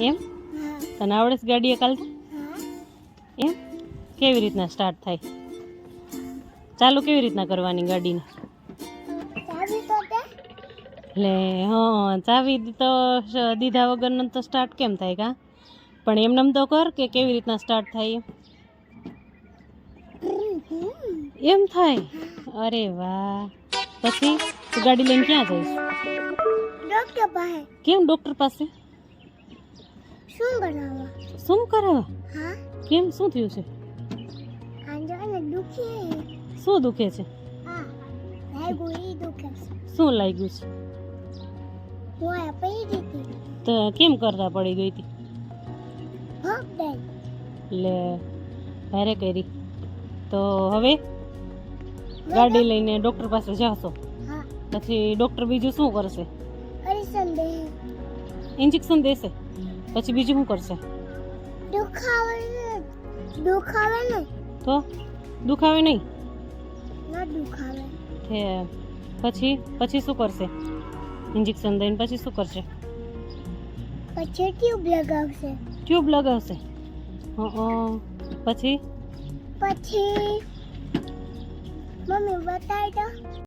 કેમ તનાવડસ ગાડીએ કાલ હે કેવી રીતના સ્ટાર્ટ થાય ચાલુ કેવી રીતના કરવાની ગાડીને ચાવી તો છે લે હો ચાવી તો દીધા વગર ન તો સ્ટાર્ટ કેમ થાય કા પણ એમ નમ તો કર કે કેવી રીતના સ્ટાર્ટ થાય એમ થાય અરે વાહ પછી તો ગાડી લઈને ક્યાં જઈ લોક કે પાહે કેમ ડોક્ટર પાસે શું બનાવવા શું કરવા હા કેમ શું થયું છે આંજોને દુખે શું દુખે છે હા લાગ્યું ઈ દુખે છે શું લાગ્યું છે હું પડી ગઈ તો કેમ કરતા પડી ગઈ હતી લે ભારે કરી તો હવે ગાડી લઈને ડોક્ટર પાસે જશો પછી ડોક્ટર બીજું શું કરશે ઇન્જેક્શન દેશે પછી બીજું શું કરશે દુખાવે દુખાવે નહીં તો દુખાવે નહીં ના દુખાવે છે પછી પછી શું કરશે ઇન્જેક્શન દઈને પછી શું કરશે પછી ટ્યુબ લગાવશે ટ્યુબ લગાવશે પછી પછી મમ્મી બતાવી દો